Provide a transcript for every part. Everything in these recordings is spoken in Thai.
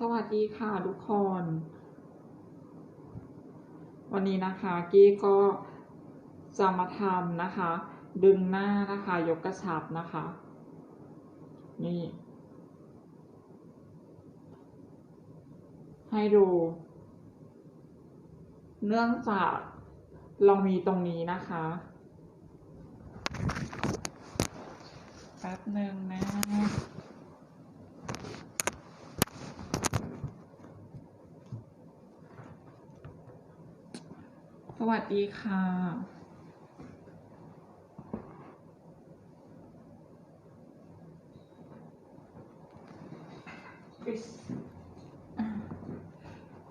สวัสดีค่ะทุกคน วันนี้นะคะกี้ก็จะมาทำนะคะ ดึงหน้านะคะ ยกกระชับนะคะ นี่ ให้ดู เนื่องจากเรามีตรงนี้นะคะแป๊บหนึ่งนะ สวัสดีค่ะ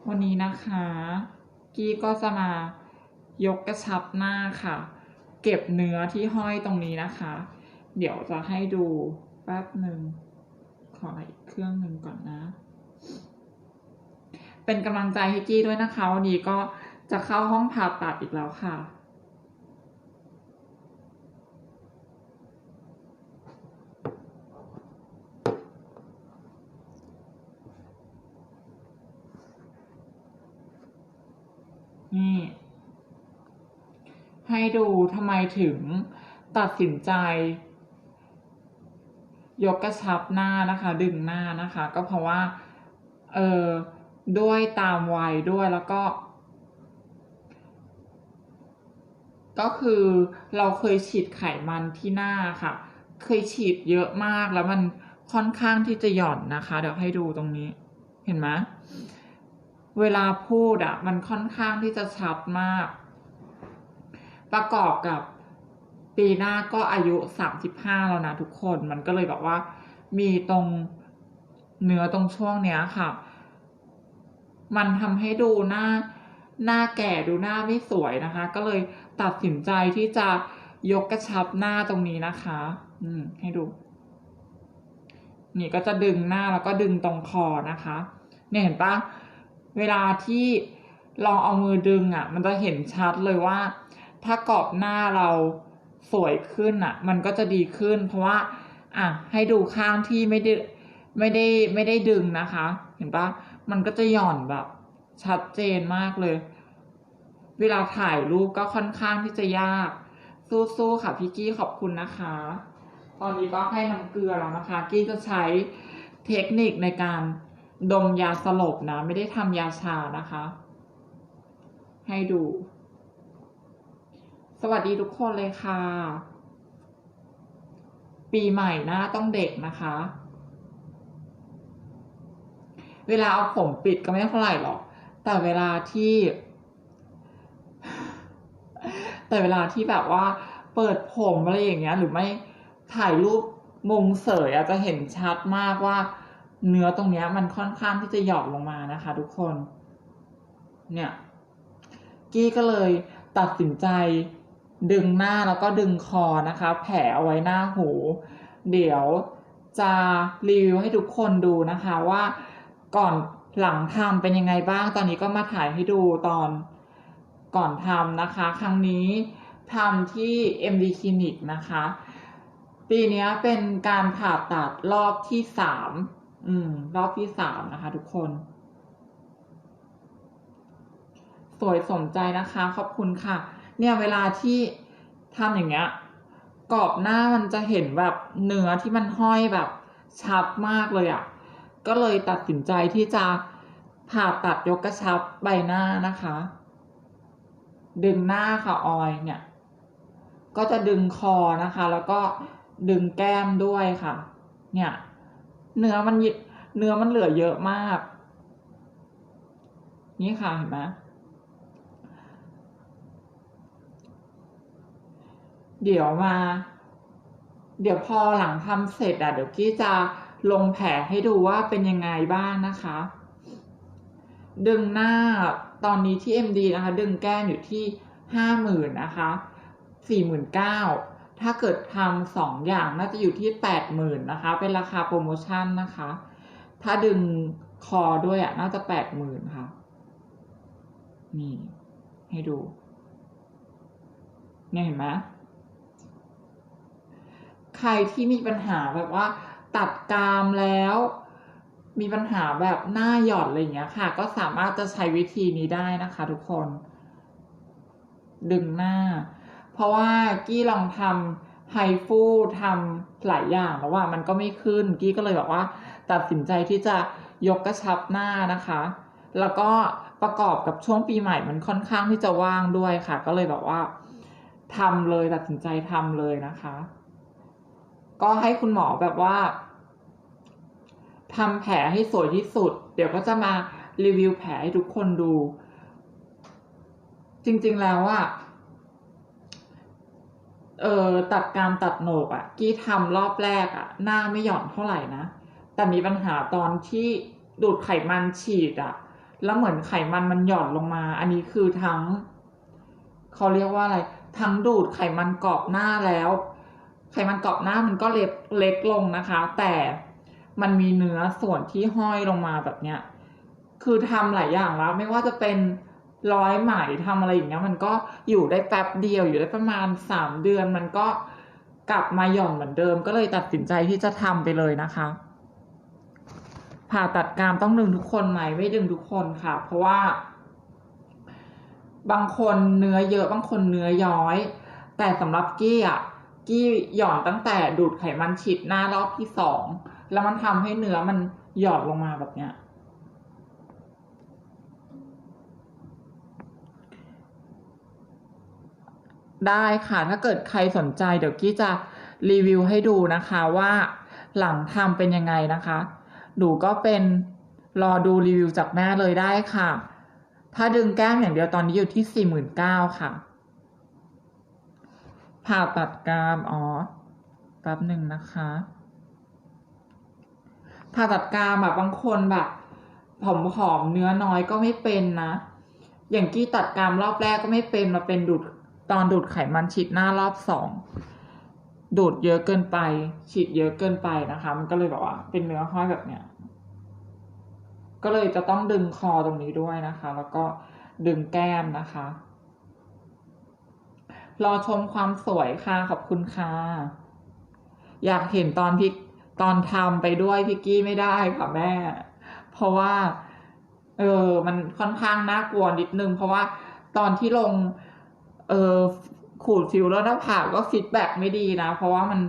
วันนี้นะคะ กี้ก็จะมายกกระชับหน้าค่ะ เก็บเนื้อที่ห้อยตรงนี้นะคะ เดี๋ยวจะให้ดูแป๊บหนึ่ง ขออีกเครื่องหนึ่งก่อนนะ เป็นกำลังใจให้กี้ด้วยนะคะ วันนี้ก็ จะเข้าห้องผ่าตัดอีกแล้วค่ะ นี่ ให้ดูทำไมถึงตัดสินใจ ยกกระชับหน้านะคะ ดึงหน้านะคะ ก็เพราะว่า เออด้วยตามวัยด้วยแล้วก็ ก็คือเราเคยฉีดไขมันที่หน้าค่ะ เคยฉีดเยอะมากแล้วมันค่อนข้างที่จะหย่อนนะคะ เดี๋ยวให้ดูตรงนี้ เห็นไหมเวลาพูดอะมันค่อนข้างที่จะชัดมาก ประกอบกับปีหน้าก็อายุสามสิบห้าแล้วนะทุกคนมันก็เลยแบบว่า มีตรงเนื้อตรงช่วงเนี้ยค่ะ มันทำให้ดูหน้าหน้าแก่ดูหน้าไม่สวยนะคะ ก็เลย ตัดสินใจที่จะยกกระชับหน้าตรงนี้นะคะ อืม ให้ดู นี่ก็จะดึงหน้าแล้วก็ดึงตรงคอนะคะ เนี่ยเห็นปะเวลาที่ลองเอามือดึงอะ มันจะเห็นชัดเลยว่า ถ้ากรอบหน้าเราสวยขึ้นอะ มันก็จะดีขึ้น เพราะว่า อะ ให้ดูข้างที่ไม่ได้ไม่ได้ไม่ได้ดึงนะคะ เห็นปะมันก็จะหย่อนแบบ ชัดเจนมากเลย เวลาถ่ายรูปก็ค่อนข้างที่จะยาก สู้ๆค่ะพี่กี้ขอบคุณนะคะ ตอนนี้ก็ให้น้ำเกลือแล้วนะคะ กี้จะใช้เทคนิคในการดมยาสลบนะ ไม่ได้ทำยาชานะคะ ให้ดู สวัสดีทุกคนเลยค่ะ ปีใหม่หน้าต้องเด็กนะคะ เวลาเอาผมปิดก็ไม่เท่าไหร่หรอก แต่เวลาที่ แต่เวลาที่แบบว่าเปิดผมอะไรอย่างเงี้ย หรือไม่ถ่ายรูปมุมเสยอาจจะเห็นชัดมากว่า เนื้อตรงเนี้ยมันค่อนข้างที่จะหย่อนลงมานะคะ ทุกคน เนี่ย กี้ก็เลยตัดสินใจดึงหน้าแล้วก็ดึงคอนะคะ แผลเอาไว้หน้าหู เดี๋ยวจะรีวิวให้ทุกคนดูนะคะว่าก่อนหลังทำเป็นยังไงบ้าง ตอนนี้ก็มาถ่ายให้ดูตอน ก่อนทำนะคะ ครั้งนี้ทำที่ MD Clinic นะคะ ปีนี้เป็นการผ่าตัดรอบที่สามอืม รอบที่สามนะคะทุกคน สวยสมใจนะคะ ขอบคุณค่ะ เนี่ยเวลาที่ทำอย่างเงี้ยกรอบหน้ามันจะเห็นแบบเนื้อที่มันห้อยแบบชัดมากเลยอะ่ะ ก็เลยตัดสินใจที่จะผ่าตัดยกกระชับใบหน้านะคะ ดึงหน้าค่ะออยเนี่ย ก็จะดึงคอนะคะ แล้วก็ดึงแก้มด้วยค่ะ เนี่ย เนื้อมันเนื้อมันเหลือเยอะมาก นี่ค่ะเห็นไหมเดี๋ยวมา เดี๋ยวพอหลังทำเสร็จอะ เดี๋ยวกี้จะลงแผลให้ดูว่าเป็นยังไงบ้างนะคะ ดึงหน้า ตอนนี้ที่ MD นะคะดึงแก้มอยู่ที่ห้าหมื่นนะคะสี่หมื่นเก้าถ้าเกิดทำสองอย่างน่าจะอยู่ที่แปดหมื่นนะคะเป็นราคาโปรโมชั่นนะคะ ถ้าดึงคอด้วยอะน่าจะแปดหมื่นค่ะ นี่ ให้ดู เนี่ยเห็นไหมใครที่มีปัญหาแบบว่าตัดกามแล้ว มีปัญหาแบบหน้าหย่อนอะไรอย่างเงี้ยค่ะ ก็สามารถจะใช้วิธีนี้ได้นะคะ ทุกคน ดึงหน้า เพราะว่ากี้ลองทำไฮฟูทำหลายอย่างแล้วว่ามันก็ไม่ขึ้น กี้ก็เลยแบบว่า ตัดสินใจที่จะยกกระชับหน้านะคะ แล้วก็ประกอบกับช่วงปีใหม่มันค่อนข้างที่จะว่างด้วยค่ะ ก็เลยแบบว่าทำเลยตัดสินใจทำเลยนะคะ ก็ให้คุณหมอแบบว่า ทำแผลให้สวยที่สุด เดี๋ยวก็จะมารีวิวแผลให้ทุกคนดู จริงๆแล้วอะเออตัดกรามตัดโหนกอะกี้ทำรอบแรกอะหน้าไม่หย่อนเท่าไหร่นะ แต่มีปัญหาตอนที่ดูดไขมันฉีดอะแล้วเหมือนไขมันมันหย่อนลงมา อันนี้คือทั้งเขาเรียกว่าอะไร ทั้งดูดไขมันกรอบหน้าแล้ว ไขมันกรอบหน้ามันก็เล็กเล็กลงนะคะ แต่ มันมีเนื้อส่วนที่ห้อยลงมาแบบเนี้ย คือทำหลายอย่างแล้ว ไม่ว่าจะเป็นร้อยไหมทำอะไรอย่างเงี้ย มันก็อยู่ได้แป๊บเดียวอยู่ได้ประมาณสามเดือน มันก็กลับมาหย่อนเหมือนเดิม ก็เลยตัดสินใจที่จะทำไปเลยนะคะ ผ่าตัดกรามต้องดึงทุกคนไหมไม่ดึงทุกคนค่ะ เพราะว่า บางคนเนื้อเยอะบางคนเนื้อย้อย แต่สำหรับกี้อะกี้หย่อนตั้งแต่ดูดไขมันฉีดหน้ารอบที่สอง แล้วมันทำให้เนื้อมันหยอนลงมาแบบเนี้ย ได้ค่ะ ถ้าเกิดใครสนใจเดี๋ยวกี้จะรีวิวให้ดูนะคะว่าหลังทำเป็นยังไงนะคะ หนูก็เป็นรอดูรีวิวจากแม่เลยได้ค่ะ ถ้าดึงแก้มอย่างเดียวตอนนี้อยู่ที่สี่หมื่นเก้าค่ะ ผ่าตัดกรามอ๋อ แป๊บหนึ่งนะคะ ผ่าตัดกรามแบบบางคนแบบผอมๆเนื้อน้อยก็ไม่เป็นนะ อย่างกี้ตัดกรามรอบแรกก็ไม่เป็นมาเป็นดูดตอนดูดไขมันฉีดหน้ารอบสองดูดเยอะเกินไป ฉีดเยอะเกินไปนะคะ มันก็เลยแบบว่า เป็นเนื้อห้อยแบบเนี้ยก็เลยจะต้องดึงคอตรงนี้ด้วยนะคะ แล้วก็ดึงแก้มนะคะ รอชมความสวยค่ะ ขอบคุณค่ะ อยากเห็นตอนพี่ ตอนทำไปด้วยพี่กี้ไม่ได้ค่ะแม่ เพราะว่า เออ มันค่อนข้างน่ากลัวนิดนึง เพราะว่าตอนที่ลง เออขูดฟิลเลอร์หน้าผากก็ฟีดแบ็ไม่ดีนะ เพราะว่ามัน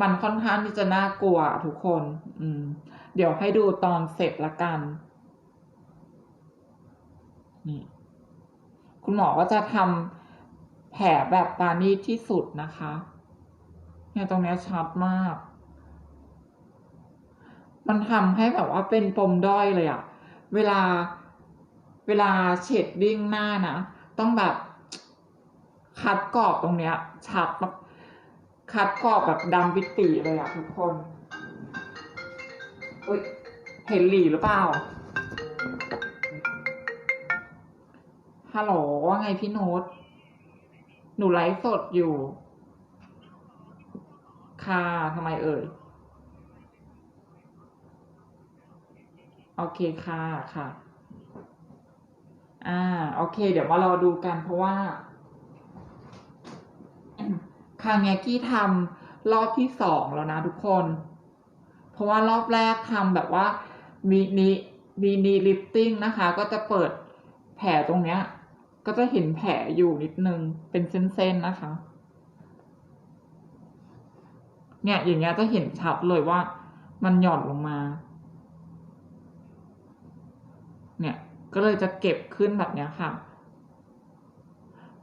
มันค่อนข้างที่จะน่ากลัวทุกคน อืม เดี๋ยวให้ดูตอนเสร็จละกัน นี่ คุณหมอก็จะทำแผลแบบปราณีตที่สุดนะคะ เนี่ยตรงนี้ชัดมาก มันทำให้แบบว่าเป็นปมด้อยเลยอะเวลาเวลาเฉดดิ้งหน้านะ ต้องแบบคัดกรอบตรงเนี้ยชัดมากคัดกรอบแบบดำปิติเลยอะทุกคนเอ้ยเห็นหลีหรือเปล่า ฮัลโหลว่าไงพี่โน้ต หนูไลฟ์สดอยู่ ค่ะทำไมเอ่ย โอเคค่ะค่ะ อ่า โอเค เดี๋ยวมารอดูกันเพราะว่าครั้งนี้กี้ทำรอบที่สองแล้วนะทุกคน เพราะว่ารอบแรกทำแบบว่ามีนิมีนีลิฟติ้งนะคะ ก็จะเปิดแผลตรงเนี้ย ก็จะเห็นแผลอยู่นิดนึง เป็นเส้นๆนะคะ เนี่ยอย่างเงี้ยจะเห็นชัดเลยว่ามันหย่อนลงมา เนี่ยก็เลยจะเก็บขึ้นแบบเนี้ยค่ะ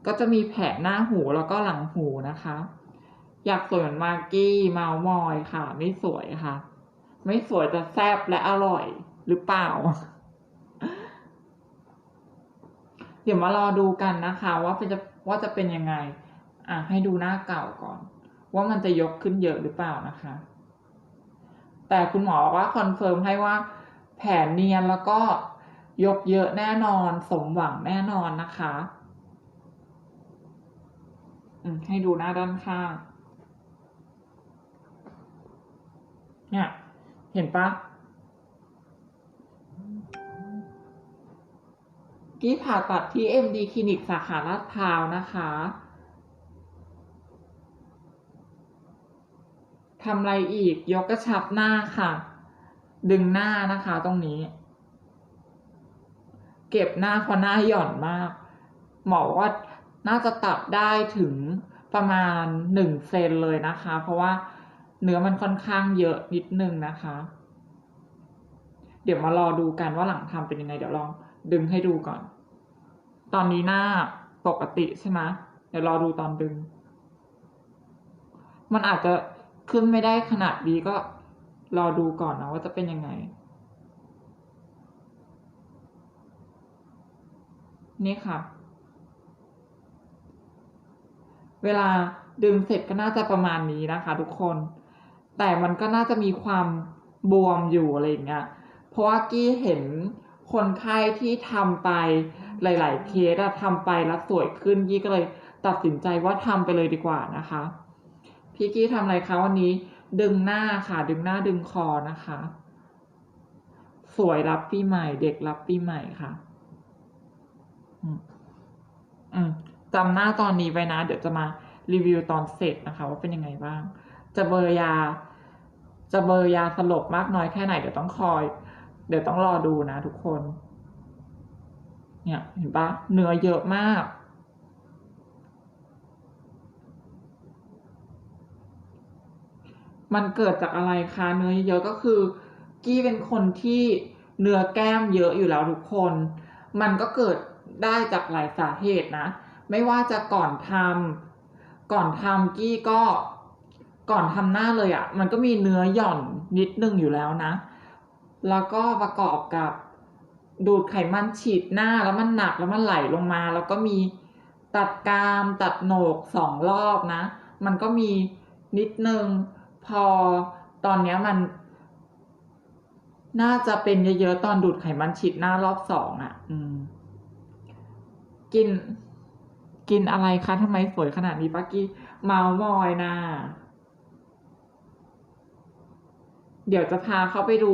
ก็จะมีแผลหน้าหูแล้วก็หลังหูนะคะ อยากสวยเหมือนมากกี้เมามอยค่ะ ไม่สวยค่ะ ไม่สวยแต่แซ่บและอร่อยหรือเปล่า เดี๋ยวมารอดูกันนะคะ ว่าจะว่าจะเป็นยังไง อะให้ดูหน้าเก่าก่อน ว่ามันจะยกขึ้นเยอะหรือเปล่านะคะ แต่คุณหมอว่าคอนเฟิร์มให้ว่าแผลเนียนแล้วก็ ยกเยอะแน่นอนสมหวังแน่นอนนะคะให้ดูหน้าด้านข้าง เนี่ย เห็นปะกี้ผ่าตัดที่ MD คลินิกสาขาลาดพร้าวนะคะทำอะไรอีกยกกระชับหน้าค่ะ ดึงหน้านะคะตรงนี้ เก็บหน้าเพราะหน้าหย่อนมาก หมอว่าน่าจะตัดได้ถึงประมาณหนึ่งเซนเลยนะคะ เพราะว่าเนื้อมันค่อนข้างเยอะนิดนึงนะคะ เดี๋ยวมารอดูกันว่าหลังทำเป็นยังไง เดี๋ยวลองดึงให้ดูก่อน ตอนนี้หน้าปกติใช่ไหมเดี๋ยวรอดูตอนดึง มันอาจจะขึ้นไม่ได้ขนาดนี้ก็รอดูก่อนนะว่าจะเป็นยังไง นี่ค่ะ เวลาดึงเสร็จก็น่าจะประมาณนี้นะคะ ทุกคน แต่มันก็น่าจะมีความบวมอยู่อะไรอย่างเงี้ย เพราะว่ากี้เห็นคนไข้ที่ทำไปหลาย ๆ เคสอะทำไปแล้วสวยขึ้นกี้ก็เลยตัดสินใจว่าทำไปเลยดีกว่านะคะ พี่กี้ทำอะไรคะวันนี้ดึงหน้าค่ะ ดึงหน้าดึงคอนะคะ สวยรับปีใหม่ เด็กรับปีใหม่ค่ะ อืมจำหน้าตอนนี้ไว้นะ เดี๋ยวจะมารีวิวตอนเสร็จนะคะ ว่าเป็นยังไงบ้าง จะเบอร์ยา จะเบอร์ยาสลบมากน้อยแค่ไหนเดี๋ยวต้องคอย เดี๋ยวต้องรอดูนะทุกคน เนี่ยเห็นปะเนื้อเยอะมาก มันเกิดจากอะไรคะเนื้อเยอะก็คือ กี้เป็นคนที่เนื้อแก้มเยอะอยู่แล้วทุกคน มันก็เกิด ได้จากหลายสาเหตุนะ ไม่ว่าจะก่อนทำก่อนทำกี้ก็ก่อนทำหน้าเลยอะ่ะ มันก็มีเนื้อหย่อนนิดนึงอยู่แล้วนะ แล้วก็ประกอบกับดูดไขมันฉีดหน้าแล้วมันหนักแล้วมันไหลลงมา แล้วก็มีตัดกรามตัดโหนกสองรอบนะ มันก็มีนิดนึงพอตอนนี้มัน น่าจะเป็นเยอะๆตอนดูดไขมันฉีดหน้ารอบสองอะ่ะ อืม กิน กินอะไรคะทำไมสวยขนาดนี้ป้ากี้เมามอยนะเดี๋ยวจะพาเขาไปดู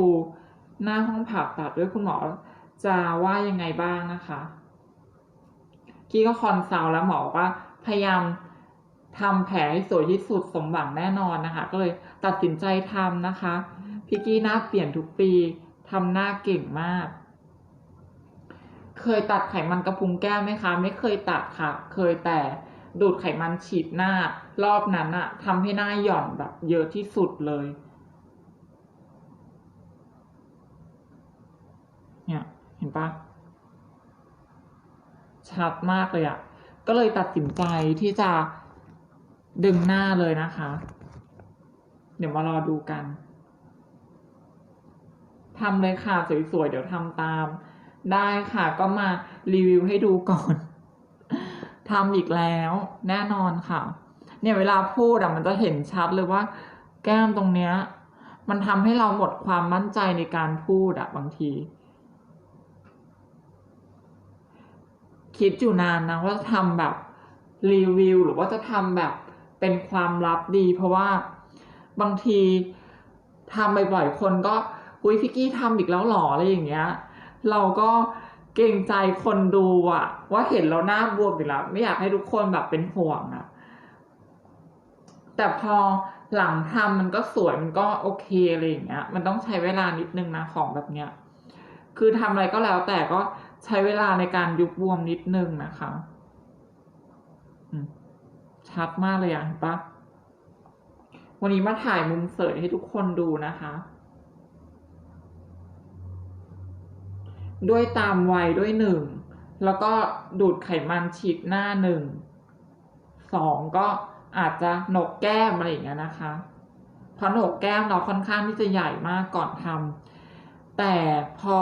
หน้าห้องผ่าตัดด้วยคุณหมอจะว่ายังไงบ้างนะคะ กี้ก็คอนซัลท์แล้วหมอกว่าพยายามทำแผลให้สวยที่สุดสมหวังแน่นอนนะคะ ก็เลยตัดสินใจทำนะคะ พี่กี้หน้าเปลี่ยนทุกปีทำหน้าเก่งมาก เคยตัดไขมันกระพุ้งแก้มไหมคะ ไม่เคยตัดค่ะ เคยแต่ดูดไขมันฉีดหน้ารอบนั้นอะทำให้หน้าหย่อนแบบเยอะที่สุดเลย เนี่ย เห็นปะชัดมากเลยอะก็เลยตัดสินใจที่จะดึงหน้าเลยนะคะ เดี๋ยวมารอดูกันทำเลยค่ะสวยๆ เดี๋ยวทำตาม ได้ค่ะ ก็มารีวิวให้ดูก่อนทำอีกแล้วแน่นอนค่ะ เนี่ยเวลาพูดอะมันจะเห็นชัดเลยว่า แก้มตรงเนี้ย มันทำให้เราหมดความมั่นใจในการพูดอะบางที คิดอยู่นานนะว่าจะทำแบบรีวิวหรือว่าจะทำแบบเป็นความลับดี เพราะว่าบางทีทำบ่อยๆคนก็อุ้ยพี่กี้ทำอีกแล้วหรออะไรอย่างเงี้ย เราก็เกรงใจคนดูอะว่าเห็นเราหน้าบวมอีกแล้ว ไม่อยากให้ทุกคนแบบเป็นห่วงอะแต่พอหลังทำมันก็สวยมันก็โอเคอะไรอย่างเงี้ย มันต้องใช้เวลานิดนึงนะของแบบเนี้ย คือทำอะไรก็แล้วแต่ก็ใช้เวลาในการยุบบวมนิดนึงนะคะชัดมากเลยอะเห็นปะวันนี้มาถ่ายมุมเสยให้ทุกคนดูนะคะ ด้วยตามวัยด้วยหนึ่งแล้วก็ดูดไขมันฉีดหน้าหนึ่งสองก็อาจจะหนกแก้มอะไรอย่างเงี้ยนะคะ เพราะหนกแก้มเราค่อนข้างที่จะใหญ่มากก่อนทำแต่พอ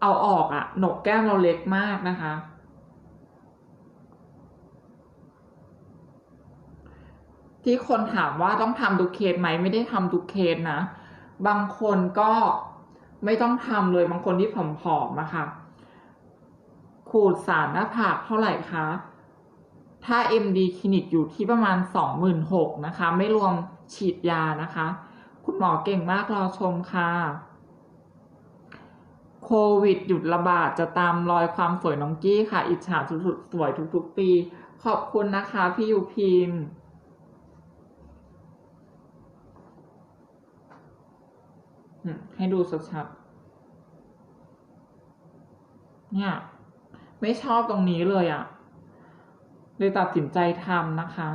เอาออกอะหนกแก้มเราเล็กมากนะคะ ที่คนถามว่าต้องทำทุกเคสไหมไม่ได้ทำทุกเคสนะ บางคนก็ ไม่ต้องทำเลยบางคนที่ผอมๆนะคะขูดสารหน้าผากเท่าไหร่คะ ถ้า MD คลินิกอยู่ที่ประมาณสองหมื่นหกนะคะ ไม่รวมฉีดยานะคะ คุณหมอเก่งมากรอชมค่ะ โควิดหยุดระบาดจะตามรอยความสวยน้องกี้ค่ะ อิจฉาสุดๆสวยทุกๆปี ขอบคุณนะคะ พี่ยูพิมพ์ อืม ให้ดูชัดๆเนี่ย ไม่ชอบตรงนี้เลยอะ่ะ เลยตัดสินใจทำนะคะ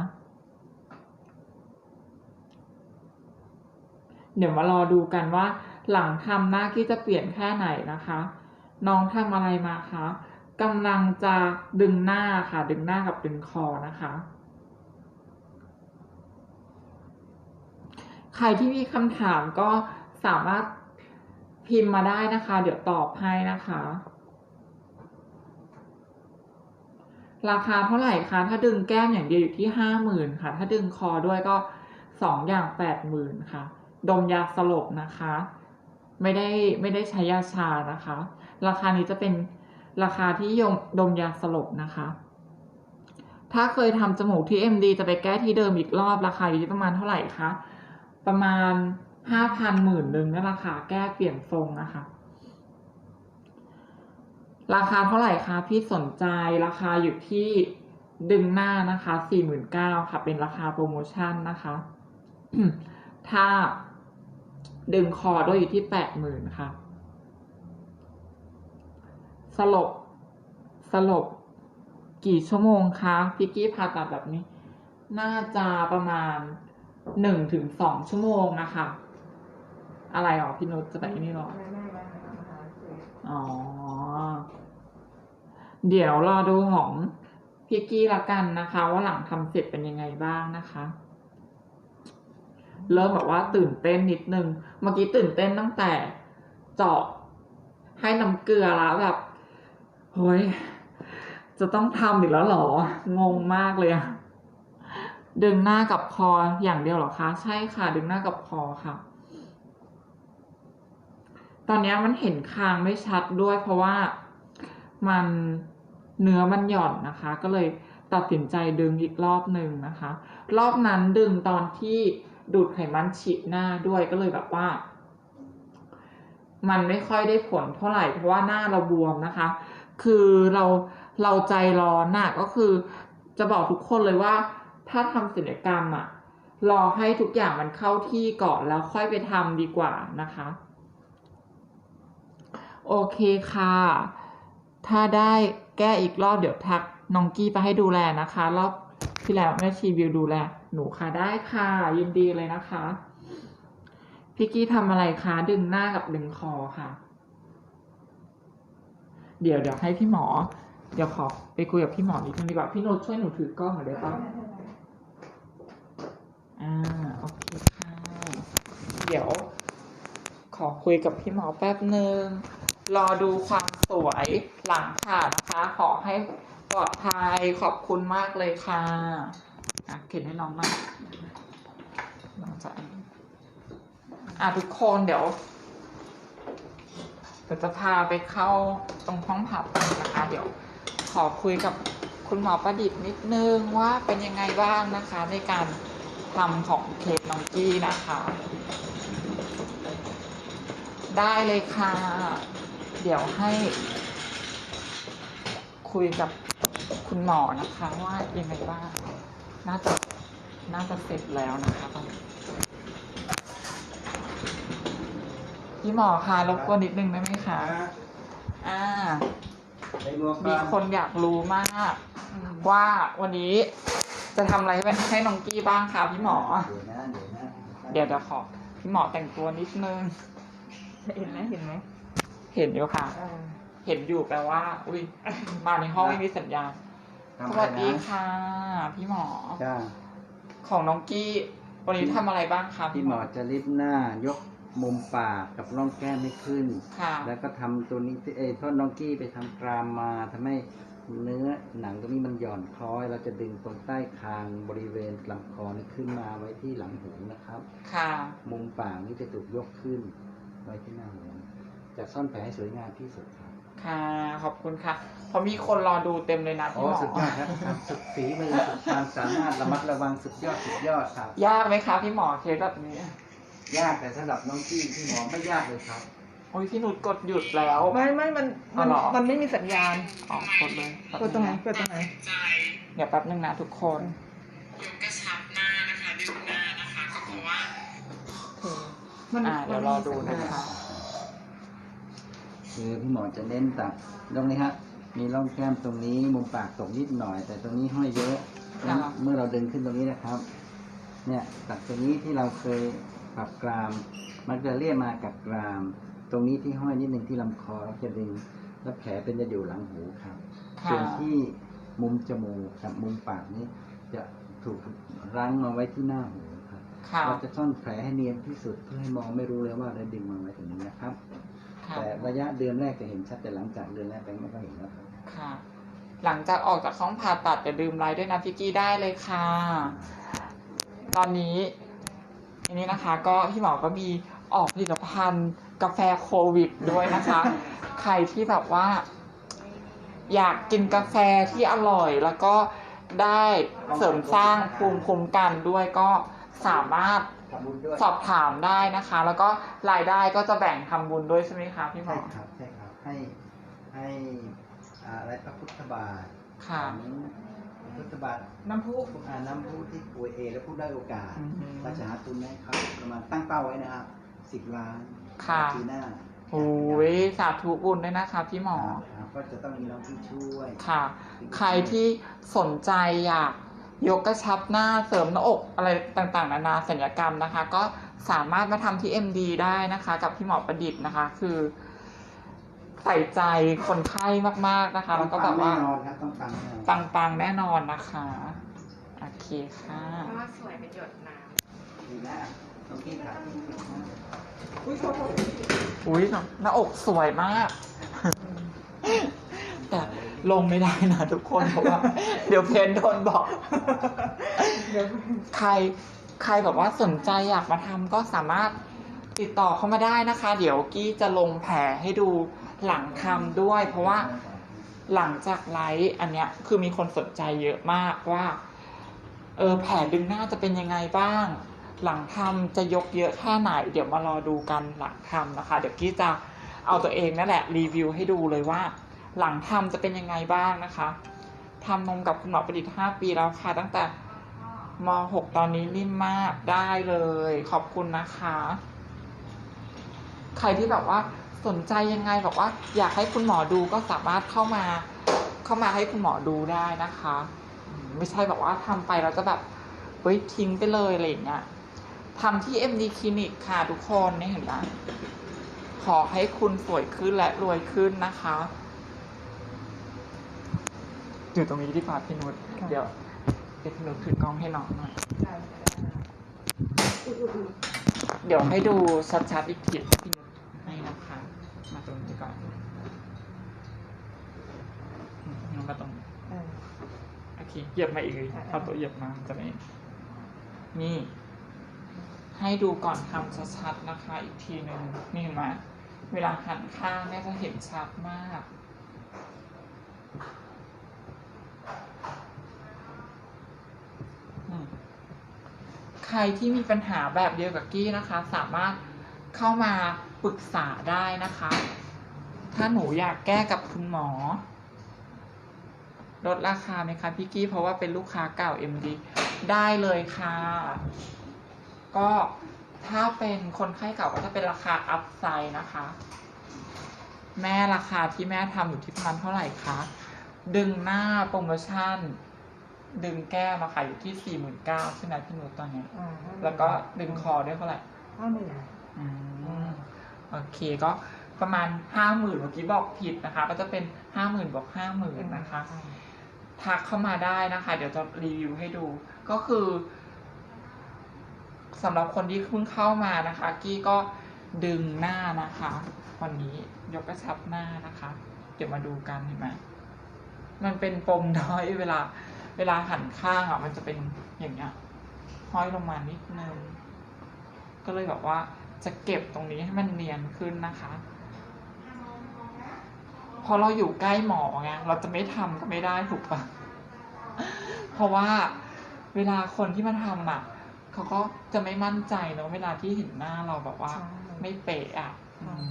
เดี๋ยวมารอดูกันว่า หลังทำหน้ากี้จะเปลี่ยนแค่ไหนนะคะ น้องทำอะไรมาคะกำลังจะดึงหน้าค่ะ ดึงหน้ากับดึงคอนะคะใครที่มีคำถามก็ สามารถพิมพ์มาได้นะคะ เดี๋ยวตอบให้นะคะ ราคาเท่าไหร่คะ ถ้าดึงแก้มอย่างเดียวอยู่ที่ห้าหมื่นค่ะ ถ้าดึงคอด้วยก็สองอย่างแปดหมื่นค่ะ ดมยาสลบนะคะ ไม่ได้ไม่ได้ใช้ยาชานะคะ ราคานี้จะเป็นราคาที่ยงดมยาสลบนะคะ ถ้าเคยทำจมูกที่ MD จะไปแก้ที่เดิมอีกรอบราคาอยู่ที่ประมาณเท่าไหร่คะ ประมาณ ห้าพันหมื่นหนึ่งนั่นราคาแก้เปลี่ยนทรงนะคะ ราคาเท่าไหร่คะพี่สนใจราคาอยู่ที่ดึงหน้านะคะสี่หมื่นเก้าค่ะ เป็นราคาโปรโมชั่นนะคะ ถ้าดึงคอด้วยอยู่ที่แปดหมื่นค่ะ สลบ สลบ กี่ชั่วโมงคะพี่กี้ผ่าตัดแบบนี้ น่าจะประมาณหนึ่งถึงสองชั่วโมงนะคะ อะไรหรอพี่นุชจะแบบนี้หรอไม่ไม่ไม่ไม่ไม่ไม่อ๋อ เดี๋ยวรอดูของพี่กี้ละกันนะคะ ว่าหลังทำเสร็จเป็นยังไงบ้างนะคะ เริ่มแบบว่าตื่นเต้นนิดนึง เมื่อกี้ตื่นเต้นตั้งแต่เจาะให้น้ำเกลือแล้วแบบเฮ้ยจะต้องทำอีกแล้วหรอ งงมากเลยอะดึงหน้ากับคออย่างเดียวหรอคะ ใช่ค่ะ ดึงหน้ากับคอค่ะ ตอนนี้มันเห็นคางไม่ชัดด้วย เพราะว่ามันเนื้อมันหย่อนนะคะ ก็เลยตัดสินใจดึงอีกรอบหนึ่งนะคะ รอบนั้นดึงตอนที่ดูดไขมันฉีดหน้าด้วยก็เลยแบบว่า มันไม่ค่อยได้ผลเท่าไหร่เพราะว่าหน้าเราบวมนะคะ คือเราเราใจร้อนน่ะก็คือจะบอกทุกคนเลยว่า ถ้าทำศัลยกรรมอะรอให้ทุกอย่างมันเข้าที่ก่อนแล้วค่อยไปทำดีกว่านะคะ โอเคค่ะ ถ้าได้แก้อีกรอบเดี๋ยวทักน้องกี้ไปให้ดูแลนะคะ รอบที่แล้วแม่ชีวิวดูแล หนูค่ะได้ค่ะ ยินดีเลยนะคะพี่กี้ทำอะไรคะ ดึงหน้ากับดึงคอค่ะ เดี๋ยวเดี๋ยวให้พี่หมอ เดี๋ยวขอไปคุยกับพี่หมอนิดนึงดีกว่าพี่โนตช่วยหนูถือกล้องหน่อยได้ปะอ่าโอเคค่ะ เดี๋ยว ขอคุยกับพี่หมอแป๊บหนึ่ง รอดูความสวยหลังผ่านะคะ ขอให้ปลอดภัยขอบคุณมากเลยค่ะะเขียนให้น้องหน่อยน้องจะอะทุกคนเดี๋ยวเดี๋ยวจะพาไปเข้าตรงห้องผ่าตัดนะคะ เดี๋ยวขอคุยกับคุณหมอประดิษฐ์นิดนึงว่าเป็นยังไงบ้างนะคะ ในการทำของเคสน้องกี้นะคะ ได้เลยค่ะ เดี๋ยวให้คุยกับคุณหมอนะคะว่ายังไงบ้าง น่าจะ น่าจะเสร็จแล้วนะคะตอนนี้พี่หมอคะรบกวนนิดนึงได้ไหมคะ อ่าไอ้หมวกมีคนอยากรู้มาก ว่าวันนี้จะทำอะไรให้น้องกี้บ้างคะพี่หมอเดี๋ยวนะเดี๋ยวนะเดี๋ยวเดี๋ยวขอ พี่หมอแต่งตัวนิดนึง เห็นไหมเห็นไหม เห็นอยู่ค่ะเออเห็นอยู่แปลว่า อุ้ยมาในห้องไม่มีสัญญาณทำสอะไรวัสดีนะค่ะ พี่หมอ จ้า ของน้องกี้ วันนี้ทำอะไรบ้างคะพี่หมอจะลิฟต์หน้ายกมุมปากกับร่องแก้มให้ขึ้น ค่ะ แล้วก็ทำตัวนี้เอ้ยท่อนน้องกี้ไปทำกรามมาทำให้เนื้อหนังตรงนี้มันหย่อนคล้อย เราจะดึงตรงใต้คางบริเวณลำคอนี่ขึ้นมาไว้ที่หลังหูนะครับ ค่ะ มุมปากนี่จะถูกยกขึ้นไว้ที่หน้าหู จะซ่อนแผลให้สวยงามที่สุดครับค่ะ ขอบคุณค่ะเพราะมีคนรอดูเต็มเลยนะโอ้พี่หมอสุดยอดครับครับสุดฝีมือสุดความสามารถระมัดระวังสุดยอดสุดยอดครับ ยากไหมคะพี่หมอเคสแบบนี้ ยากแต่สำหรับน้องกี้ที่หมอไม่ยากเลยครับ โอ้ยพี่นุชกดหยุดแล้ว ไม่ไม่มันมันอ๋อเหรอ มันไม่มีสัญญาณออกกดเลยกดตรงไหนกดตรงไหนเดี๋ยวแป๊บนึงนะทุกคนยกกระชับหน้านะคะดึงหน้านะคะก็เพราะว่าโอเคมันอ่าเดี๋ยวรอดูนะคะ คือพี่หมอจะเน้นตัดตรงนี้ฮะมีร่องแก้มตรงนี้มุมปากตกนิดหน่อย แต่ตรงนี้ห้อยเยอะค่ะ เมื่อเราดึงขึ้นตรงนี้นะครับ เนี่ยตัดตรงนี้ที่เราเคยปรับกราม มันจะเลี่ยมากับกราม ตรงนี้ที่ห้อยนิดหนึ่งที่ลำคอเราจะดึงแล้วแผลเป็นจะอยู่หลังหูครับค่ะส่วนที่มุมจมูกกับมุมปากนี้ จะถูกรั้งมาไว้ที่หน้าหูครับ ค่ะ เราจะซ่อนแผลให้เนียนที่สุดเพื่อให้มองไม่รู้เลยว่าเราดึงมาไว้ตรงนี้นะครับค่ะ แต่ระยะเดือนแรกจะเห็นชัดแต่หลังจากเดือนแรกไปไม่ค่อยเห็นแล้วครับค่ะ หลังจากออกจากห้องผ่าตัดอย่าลืมไลค์ด้วยนะพี่กี้ได้เลยค่ะ ตอนนี้อันนี้นะคะ ก็พี่หมอก็มีออกผลิตภัณฑ์กาแฟโควิดด้วยนะคะ ใครที่แบบว่า อยากกินกาแฟที่อร่อยแล้วก็ได้เสริมสร้างภูมิคุ้มกันด้วยก็สามารถทำบุญด้วย สอบถามได้นะคะ แล้วก็รายได้ก็จะแบ่งทำบุญด้วยใช่ไหมคะพี่หมใช่อครับใช่ครับให้ให้อ่าอะไรพระพุทธบาทค่ะของพระพุทธบาทน้ำพุอ่าน้ำผู้ที่ป่วยเอ และผู้ได้โอกาสอืมก็จะหาทุนให้เขาประมาณตั้งเป้าไว้นะครับสิบล้านค่ะปีหน้าโอ้ยสาธุบุญด้วยนะคะพี่หมอครับก็จะต้องมีน้องที่ช่วย ค่ะ ใครที่สนใจอยาก ยกกระชับหน้าเสริมหน้าอกอะไรต่างๆ นานาศัลยกรรมนะคะ ก็สามารถมาทำที่ MD ได้นะคะ กับพี่หมอประดิษฐ์นะคะ คือใส่ใจคนไข้มากๆนะคะ แล้วก็แบบว่าต้องปังแน่นอนครับต้องปังแน่นอนปังๆแน่นอนนะคะโอเคค่ะเพราะว่าสวยเป็นหยดน้ดีนะต้องกินขาที่ผิดนะอุ้ยโทษโทษ อุ้ยหน้าอกสวยมาก แต่ ลงไม่ได้นะทุกคนเพราะว่า เดี๋ยวเพนโดนบอกเดี๋ยวใครใครแบบว่าสนใจอยากมาทำก็สามารถติดต่อเข้ามาได้นะคะ เดี๋ยวกี้จะลงแผลให้ดูหลังทำด้วย เพราะว่าหลังจากไลฟ์อันเนี้ยคือมีคนสนใจเยอะมากว่า เออแผลดึงหน้าจะเป็นยังไงบ้าง หลังทำจะยกเยอะแค่ไหน เดี๋ยวมารอดูกันหลังทำนะคะ เดี๋ยวกี้จะเอาตัวเองนั่นแหละรีวิวให้ดูเลยว่า หลังทำจะเป็นยังไงบ้างนะคะทำนมกับคุณหมอประดิษฐ์5ปีแล้วค่ะ ตั้งแต่ม .6 ตอนนี้นิ่มมากได้เลย ขอบคุณนะคะ ใครที่แบบว่าสนใจยังไงแบบว่าอยากให้คุณหมอดูก็สามารถเข้ามาเข้ามาให้คุณหมอดูได้นะคะ ไม่ใช่แบบว่าทำไปแล้วจะแบบเฮ้ยทิ้งไปเลยอะไรอย่างเงี้ยทำที่ MD Clinic ค่ะทุกคนเนี่ยเห็นไหมขอให้คุณสวยขึ้นและรวยขึ้นนะคะ อยู่ตรงนี้ดีกว่าพี่นุชเดี๋ยวเดี๋ยวพี่นุชถือกล้องให้น้องหน่อยได้ได้ได้อุ้ยอุ้ยอุ้ยเดี๋ยวให้ดูชัดๆอีกทีพี่นุชให้นะคะ มาตรงนี้ก่อนอืมน้องมาตรงนี้เออโอเคเหยียบมาอีกเลยอะเอาตัวเหยียบมาจะไม่นี่ ให้ดูก่อนทำชัดๆนะคะ อีกทีหนึ่งนี่เห็นไหมเวลาหันข้างเนี่ยจะเห็นชัดมาก ใครที่มีปัญหาแบบเดียวกับกี้นะคะ สามารถเข้ามาปรึกษาได้นะคะ ถ้าหนูอยากแก้กับคุณหมอ ลดราคาไหมคะพี่กี้เพราะว่าเป็นลูกค้าเก่า MD ได้เลยค่ะ ก็ถ้าเป็นคนไข้เก่าก็จะเป็นราคาอัพไซด์นะคะ แม่ราคาที่แม่ทำอยู่ที่ประมาณเท่าไหร่คะดึงหน้าโปรโมชั่น ดึงแก้มอะค่ะอยู่ที่สี่หมื่นเก้าใช่ไหมพี่นุชตอนนี้อ่าแล้วก็ดึงคอด้วยเท่าไหร่ห้าหมื่นอืมโอเคก็ประมาณห้าหมื่นเมื่อกี้บอกผิดนะคะ ก็จะเป็นห้าหมื่นบวกห้าหมื่นนะคะ ทักเข้ามาได้นะคะ เดี๋ยวจะรีวิวให้ดู ก็คือสำหรับคนที่เพิ่งเข้ามานะคะ กี้ก็ดึงหน้านะคะวันนี้ยกกระชับหน้านะคะ เดี๋ยวมาดูกันเห็นไหมมันเป็นปมด้อยเวลา เวลาหันข้างอะ มันจะเป็นอย่างเงี้ยห้อยลงมานิดนึง ก็เลยแบบว่าจะเก็บตรงนี้ให้มันเนียนขึ้นนะคะ พอเราอยู่ใกล้หมอไงเราจะไม่ทำก็ไม่ได้ถูกปะเพราะว่าเวลาคนที่มาทำอะเขาก็จะไม่มั่นใจเนอะเวลาที่เห็นหน้าเราแบบว่า ไม่เป๊ะอะอืม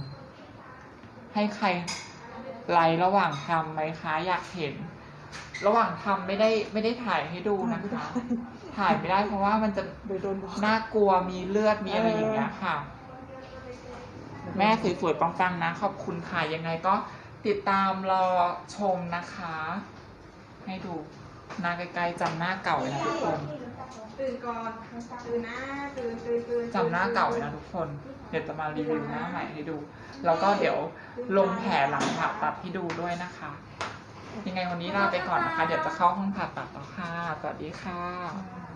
ให้ใครไลฟ์ระหว่างทำไหมคะอยากเห็น ระหว่างทำไม่ได้ไม่ได้ถ่ายให้ดูนะคะ ถ่ายไม่ได้เพราะว่ามันจะโดยโดนบอกน่ากลัวมีเลือดมีอะไรอย่างเงี้ยค่ะ แม่สวยๆปังๆนะ ขอบคุณค่ะยังไงก็ติดตามรอชมนะคะ ให้ดูหน้าใกล้ๆจำหน้าเก่าไว้นะทุกคนตื่นก่อนตื่นนะตื่นตื่นตื่นจำหน้าเก่าไว้นะทุกคน เดี๋ยวจะมารีวิวหน้าใหม่ให้ดู แล้วก็เดี๋ยวลงแผลหลังผ่าตัดให้ดูด้วยนะคะ ยังไงวันนี้ลาไปก่อนนะคะ เดี๋ยวจะเข้าห้องผ่าตัดแล้วค่ะ สวัสดีค่ะ